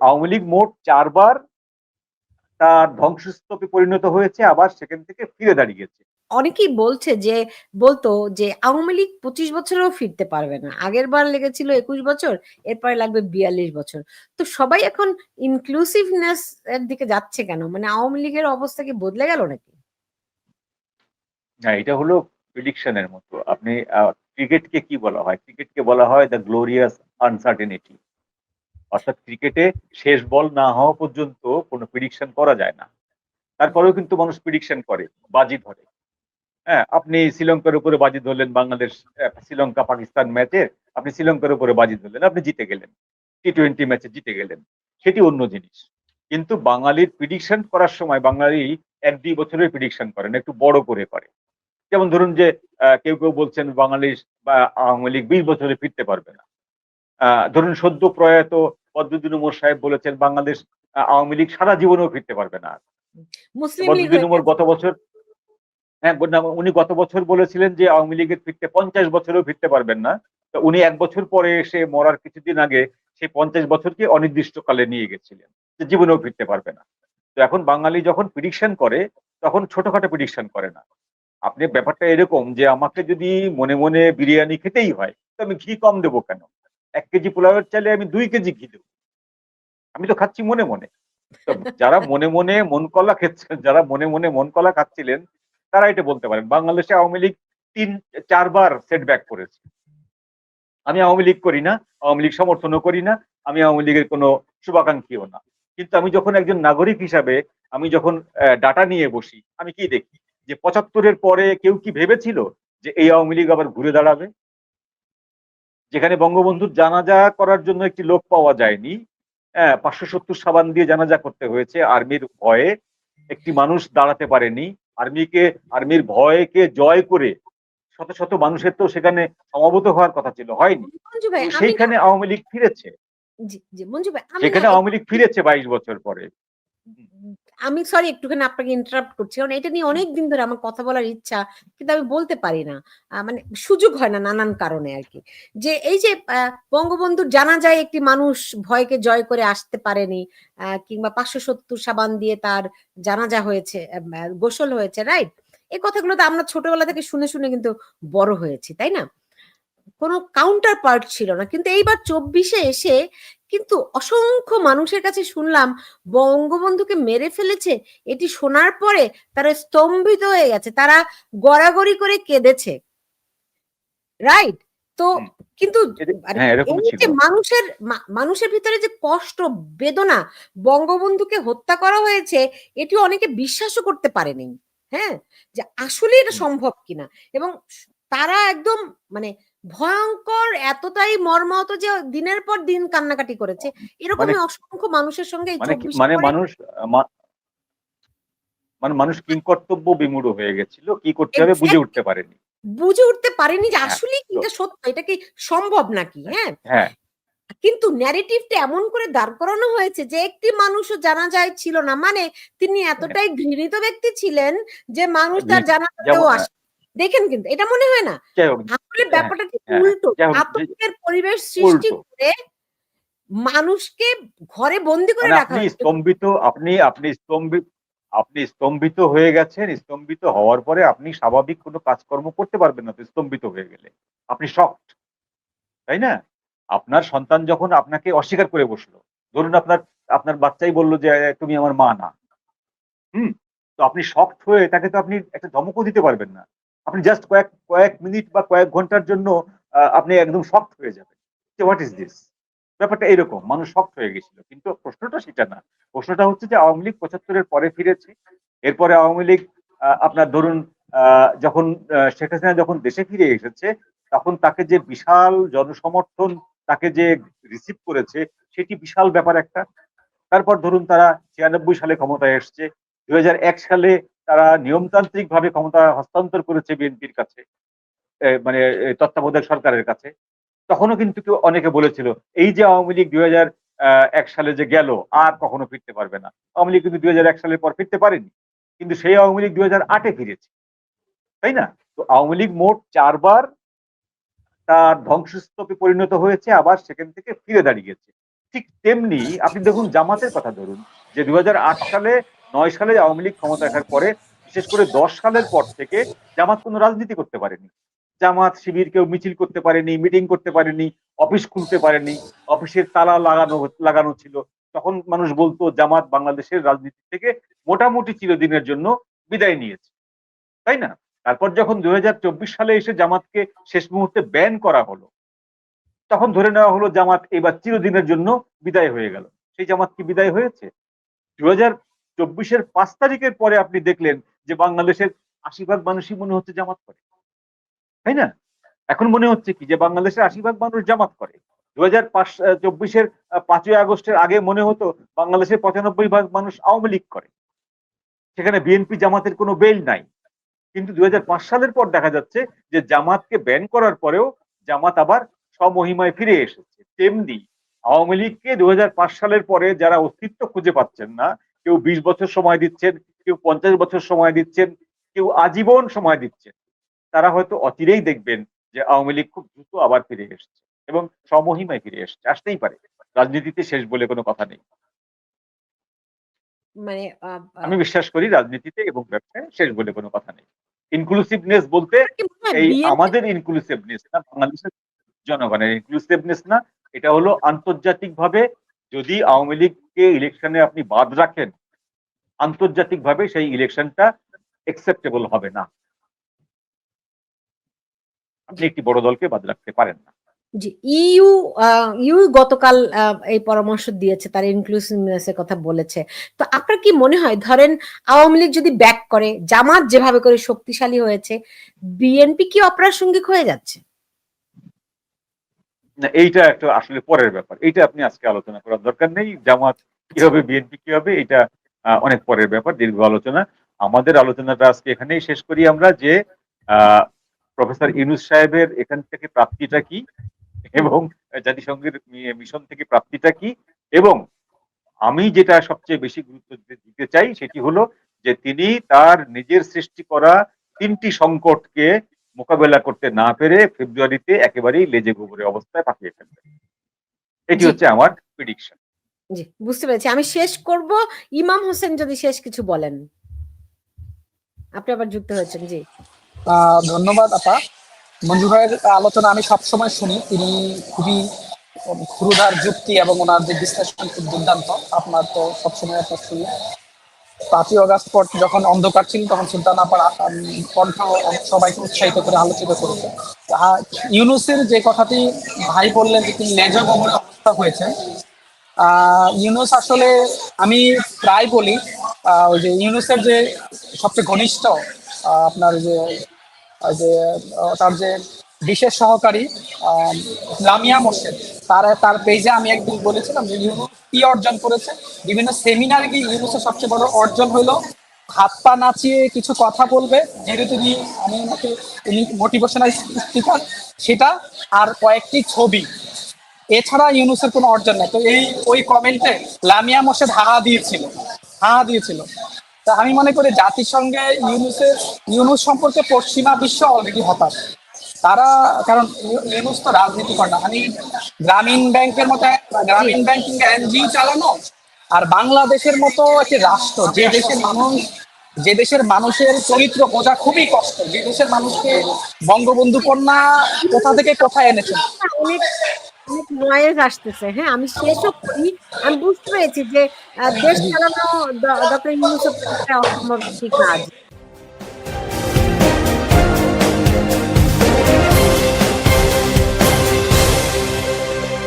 আওয়ামী লীগ মোট চারবার তার ধ্বংসস্তূপে পরিণত হয়েছে আবার সেখান থেকে ফিরে দাঁড়িয়েছে। অনেকেই বলছে যে বলতো যে আওয়ামী লীগ পঁচিশ বছরেও ফিরতে পারবে না। আগের বার লেগেছিল একুশ বছর এরপরে লাগবে বিয়াল্লিশ বছর। তো সবাই এখন ইনক্লুসিভনেস এর দিকে যাচ্ছে কেন? মানে আওয়ামী লীগের অবস্থা কি বদলে গেল নাকি? হ্যাঁ এটা হলো প্রিডিকশনের মতো। আপনি ক্রিকেটকে কি বলা হয়? ক্রিকেটকে বলা হয় দ্য গ্লোরিয়াস আনসার্টেনিটি অর্থাৎ ক্রিকেটে শেষ বল না হওয়া পর্যন্ত কোনো প্রিডিকশন করা যায় না। তারপরেও কিন্তু মানুষ প্রিডিকশন করে, বাজি ধরে। হ্যাঁ আপনি শ্রীলঙ্কার উপরে বাজি ধরলেন বাংলাদেশ শ্রীলঙ্কা পাকিস্তান ম্যাচে আপনি শ্রীলঙ্কার উপরে বাজি ধরলেন, আপনি জিতে গেলেন। টি টোয়েন্টি ম্যাচে জিতে গেলেন। সেটি অন্য জিনিস। কিন্তু বাঙালির প্রিডিকশন করার সময় বাঙালি এক দুই বছরের প্রিডিকশন করেন, একটু বড় করে করে। যেমন ধরুন যে কেউ কেউ বলছেন বাঙালি বা আওয়ামী লীগ বিশ বছরে ফিরতে পারবে না। ধরুন সদ্য প্রয়াত পদ্মদিন উমর সাহেব বলেছেন বাংলাদেশ আওয়ামী লীগ সারা জীবনেও ফিরতে পারবে না। পদ্মদিন উমর গত বছর হ্যাঁ উনি গত বছর বলেছিলেন যে আওয়ামী লীগের ফিরতে পঞ্চাশ বছরেও ফিরতে পারবেন না। তো উনি এক বছর পরে এসে মরার কিছুদিন আগে সেই পঞ্চাশ বছরকে অনির্দিষ্টকালে নিয়ে গেছিলেন যে জীবনেও ফিরতে পারবে না। তো এখন বাঙালি যখন প্রিডিকশন করে তখন ছোটখাটো প্রিডিকশন করে না। আপনি ব্যাপারটা এরকম যে আমাকে যদি মনে মনে বিরিয়ানি খেতেই হয় তো আমি ঘি কম দেবো কেন? এক কেজি পোলাওয়ের চাইলে আমি দুই কেজি ঘি দেবো। আমি তো খাচ্ছি মনে মনে। যারা মনে মনে মন কলা খেচ্ছেন যারা মনে মনে মন কলা খাচ্ছিলেন, তারা এটা বলতে পারেন। বাংলাদেশে আওয়ামী লীগ তিন, চারবার সেটব্যাক করেছে। আমি আওয়ামী লীগ করি না, আওয়ামী লীগ সমর্থনও করি না, আমি আওয়ামী লীগের কোনো শুভাকাঙ্ক্ষীও না। কিন্তু আমি যখন একজন নাগরিক হিসাবে, আমি যখন ডাটা নিয়ে বসি, আমি কি দেখি? যে পঁচাত্তরের পরে কেউ কি ভেবেছিল যে এই আওয়ামী লীগ আবার ঘুরে দাঁড়াবে? যেখানে বঙ্গবন্ধুর জানাজা করার জন্য একটি লোক পাওয়া যায়নি। হ্যাঁ পাঁচশো সত্তর সাবান দিয়ে জানাজা করতে হয়েছে। আর্মির ভয়ে একটি মানুষ দাঁড়াতে পারেনি। আর্মিকে আর্মির ভয়কে জয় করে শত শত মানুষের তো সেখানে সমাবত হওয়ার কথা ছিল হয়নি। সেইখানে আওয়ামী লীগ ফিরেছে। সেখানে আওয়ামী লীগ ফিরেছে বাইশ বছর পরে। আমি সরি একটুখানি আপনাকে ইন্টারাপ্ট করছি কারণ এটা নিয়ে অনেক দিন ধরে আমার কথা বলার ইচ্ছা কিন্তু আমি বলতে পারি না। মানে সুযোগ হয় না নানান কারণে আর কি। যে এই যে আহ, বঙ্গবন্ধুর জানা যায় একটি মানুষ ভয়কে জয় করে আসতে পারেনি আহ, কিংবা পাঁচশো সত্তর সাবান দিয়ে তার জানাজা হয়েছে গোসল হয়েছে রাইট এই কথাগুলো তো আমরা ছোটবেলা থেকে শুনে শুনে কিন্তু বড় হয়েছি তাই না? কোনো কাউন্টার পার্ট ছিল না। কিন্তু এইবার চব্বিশে এসে কিন্তু অসংখ্য মানুষের কাছে শুনলাম বঙ্গবন্ধুকে মেরে ফেলেছে এটি শোনার পরে তারা স্তম্ভিত হয়ে গেছে তারা গড়াগড়ি করে কেঁদেছে। রাইট তো। কিন্তু হ্যাঁ মানুষের মানুষের ভিতরে যে কষ্ট বেদনা বঙ্গবন্ধুকে হত্যা করা হয়েছে এটি অনেকে বিশ্বাসও করতে পারেনি। হ্যাঁ? যে আসলে এটা সম্ভব কিনা। এবং তারা একদম মানে ভয়ঙ্কর এতটাই মর্মাহত যে দিনের পর দিন কান্নাকাটি করেছে। এরকমই অসংখ্য মানুষের সঙ্গে মানে কি- 24 মানে মানুষ মানে মানুষ কিংকর্তব্য বিমূঢ় হয়ে গেছিল কি করতে হবে বুঝে উঠতে পারেনি। বুঝে উঠতে পারেনি যে হ্যাঁ, আসলে তো- এটা সত্য এটা কি সম্ভব নাকি? হ্যাঁ। হ্যাঁ। কিন্তু ন্যারেটিভটা এমন করে দাঁড় করানো হয়েছে যে একটি মানুষও জানা যায় ছিল না। মানে তিনি এতটাই ঘৃণিত ব্যক্তি ছিলেন যে মানুষ তার জানা আসে দেখেন কিন্তু এটা মনে হয় না? আসলে ব্যাপারটা ঠিক হ্যাঁ, উল্টো। আতঙ্কের পরিবেশ সৃষ্টি করে মানুষকে ঘরে বন্দি করে মানে রাখা আপনি স্তম্ভিত আপনি আপনি স্তম্ভিত আপনি স্তম্ভিত হয়ে গেছেন স্তম্ভিত হওয়ার পরে আপনি স্বাভাবিক কোনো কাজকর্ম করতে পারবেন না তো স্তম্ভিত হয়ে গেলে। আপনি শক্ট তাই না? আপনার সন্তান যখন আপনাকে অস্বীকার করে বসল ধরুন আপনার আপনার বাচ্চাই বলল যে তুমি আমার মা না। হুম? তো আপনি শক্ট হয়ে তাকে তো আপনি একটা ধমকও দিতে পারবেন না। আপনি জাস্ট কয়েক কয়েক মিনিট বা কয়েক ঘণ্টার জন্য আপনি একদম শক্ট হয়ে যাবেন। হোয়াট ইজ দিস ব্যাপারটা এরকম, মানুষ শক্ট হয়ে গেছিল। কিন্তু প্রশ্নটা সেটা না। প্রশ্নটা হচ্ছে যে আওয়ামী লীগ পঁচাত্তরের পরে ফিরেছে। এরপরে আওয়ামী লীগ আপনার ধরুন যখন শেখ হাসিনা যখন দেশে ফিরে এসেছে, তখন তাকে যে বিশাল জনসমর্থন তাকে যে রিসিভ করেছে, সেটি বিশাল ব্যাপার একটা। তারপর ধরুন তারা ছিয়ানব্বই সালে ক্ষমতায় এসছে। দুই সালে তারা নিয়মতান্ত্রিক ভাবে ক্ষমতা হস্তান্তর করেছে বিএনপির কাছে মানে তত্ত্বাবধায়ক সরকারের কাছে। তখনও কিন্তু কেউ অনেকে বলেছিল, এই যে আওয়ামী লীগ দুই এক সালে যে গেল, আর কখনো ফিরতে পারবে না। আওয়ামী লীগ কিন্তু দুই এক সালের পর ফিরতে পারেনি, কিন্তু সেই আওয়ামী লীগ দুই হাজার আটে ফিরেছে। তাই না? তো আওয়ামী লীগ মোট চারবার তার ধ্বংসস্তূপে পরিণত হয়েছে, আবার সেখান থেকে ফিরে দাঁড়িয়েছে। ঠিক তেমনি আপনি দেখুন জামাতের কথা ধরুন, যে দুই হাজার আট সালে নয় সালে আওয়ামী লীগ ক্ষমতা আসার পরে, বিশেষ করে দশ সালের পর থেকে জামাত কোনো রাজনীতি করতে পারেনি। জামাত শিবির কেউ মিছিল করতে পারেনি, মিটিং করতে পারেনি, অফিস খুলতে পারেনি, অফিসের তালা লাগানো লাগানো ছিল। তখন মানুষ বলতো, জামাত বাংলাদেশের রাজনীতি থেকে মোটামুটি চিরদিনের জন্য বিদায় নিয়েছে। তাই না? তারপর যখন দুই হাজার চব্বিশ সালে এসে জামাতকে শেষ মুহূর্তে ব্যান করা হলো, তখন ধরে নেওয়া হলো জামাত এবার চিরদিনের জন্য বিদায় হয়ে গেল। সেই জামাত কি বিদায় হয়েছে? দু হাজার চব্বিশের পাঁচ তারিখের পরে আপনি দেখলেন যে বাংলাদেশের আশি ভাগ মানুষই মনে হচ্ছে জামাত করে। তাই না? এখন মনে হচ্ছে কি? যে বাংলাদেশের আশি ভাগ মানুষ জামাত করে। দু হাজার চব্বিশের পাঁচই আগস্টের আগে মনে হতো বাংলাদেশের পঁচানব্বই ভাগ মানুষ আওয়ামী লীগ করে। সেখানে বিএনপি জামাতের কোনো বেল নাই। কিন্তু দুই হাজার পাঁচ সালের পর দেখা যাচ্ছে যে জামাতকে ব্যান করার পরেও জামাত আবার স্বমহিমায় ফিরে এসেছে। তেমনি আওয়ামী লীগকে দুই হাজার পাঁচ সালের পরে যারা অস্তিত্ব খুঁজে পাচ্ছেন না কেউ বিশ বছর সময় দিচ্ছেন কেউ পঞ্চাশ বছর সময় দিচ্ছেন কেউ আজীবন সময় দিচ্ছেন। তারা হয়তো অচিরেই দেখবেন যে আওয়ামী লীগ খুব দ্রুত আবার ফিরে এসছে এবং সমহিমায় ফিরে এসছে। আসতেই পারে রাজনীতিতে শেষ বলে কোনো কথা নেই। মানে আমি বিশ্বাস করি রাজনীতিতে এবং ব্যবসায় শেষ বলে কোনো কথা নেই। ইনক্লুসিভনেস বলতে এই আমাদের ইনক্লুসিভনেস না বাংলাদেশের জনগণের ইনক্লুসিভনেস না এটা হলো আন্তর্জাতিক ভাবে যদি আওয়ামী লীগকে ইলেকশনে আপনি বাদ রাখেন আন্তর্জাতিক ভাবে সেই ইলেকশনটা একসেপ্টেবল হবে না। আপনি একটি বড় দলকে বাদ রাখতে পারেন না। জি, ইউ ইউ গতকাল এই পরামর্শ দিয়েছে, তার ইনক্লুসিভনেস এর কথা বলেছে। তো আপনার কি মনে হয়, ধরেন আওয়ামী লীগ যদি ব্যাক করে, জামাত যেভাবে করে শক্তিশালী হয়েছে, বিএনপি কি অপরাধ অপ্রাসঙ্গিক হয়ে যাচ্ছে? এইটা একটা আসলে পরের ব্যাপার। এইটা আপনি আজকে আলোচনা করার দরকার নেই। জামাত কি হবে বিএনপি কি হবে এটা অনেক পরের ব্যাপার দীর্ঘ আলোচনা। আমাদের আলোচনাটা আজকে এখানেই শেষ করি আমরা যে প্রফেসর ইউনুস সাহেবের এখান থেকে প্রাপ্তিটা কি এবং জাতিসংঘের মিশন থেকে প্রাপ্তিটা কি এবং আমি যেটা সবচেয়ে বেশি গুরুত্ব দিতে চাই সেটি হলো যে তিনি তার নিজের সৃষ্টি করা তিনটি সংকটকে মোকাবেলা করতে না পেরে ফেব্রুয়ারিতে একেবারেই লেজে গোবরে অবস্থায় পাঠিয়ে ফেলবেন এটি হচ্ছে আমার প্রিডিকশন জি বুঝতে পেরেছি। আমি শেষ করব। ইমাম হোসেন যদি শেষ কিছু বলেন। আপনি আবার যুক্ত হয়েছেন জি। আহ, ধন্যবাদ আপা। মঞ্জু ভাইয়ের আলোচনা আমি সবসময় শুনি। তিনি খুবই ক্ষুরুধার যুক্তি এবং ওনার যে বিশ্লেষণ খুব দুর্দান্ত। আপনার তো সবসময় আপনার শুনি পাঁচই অগাস্ট পর যখন অন্ধকার ছিল, তখন সুলতান আপার কণ্ঠ সবাইকে উৎসাহিত করে, আলোচিত করেছে। ইউনুসের যে কথাটি ভাই বললেন যে তিনি গোবরে অবস্থা হয়েছে ইউনুস আসলে আমি প্রায় বলি ওই যে ইউনুসের যে সবচেয়ে ঘনিষ্ঠ আপনার যে যে তার যে বিশেষ সহকারী লামিয়া মোর্শেদ। তার তার পেজে আমি একদিন বলেছিলাম যে কি অর্জন করেছে। বিভিন্ন সেমিনারে গিয়ে ইউনুসের সবচেয়ে বড় অর্জন হলো, হাত পা নাচিয়ে কিছু কথা বলবে যেহেতু তিনি আমি ওনাকে, উনি মোটিভেশনাল স্পিকার সেটা আর কয়েকটি ছবি। এছাড়া ইউনুসের কোনো অর্জন নেই। তো এই, ওই কমেন্টে লামিয়া মোর্শেদ হাহা দিয়েছিল হাহা দিয়েছিল। তা আমি মনে করি জাতিসংঘে ইউনুসের, ইউনুস সম্পর্কে পশ্চিমা বিশ্ব অলরেডি হতাশ। তারা, কারণ ইউ- ইউনুস তো রাজনীতি করে না। আমি গ্রামীণ ব্যাংকের মতো, গ্রামীণ ব্যাংকিং এনজিও চালানো আর বাংলাদেশের মতো একটি রাষ্ট্র, যে দেশের মানুষ, যে দেশের মানুষের চরিত্র বোঝা খুবই কষ্ট। যে দেশের মানুষকে বঙ্গবন্ধু কন্যা কোথা থেকে কোথায় এনেছেন অনেক নয়েজ আসতেছে হ্যাঁ? আমি শেষও করি, আমি বুঝতে পেরেছি যে দেশ চালানো ডক্টর অসম্ভব একটি কাজ।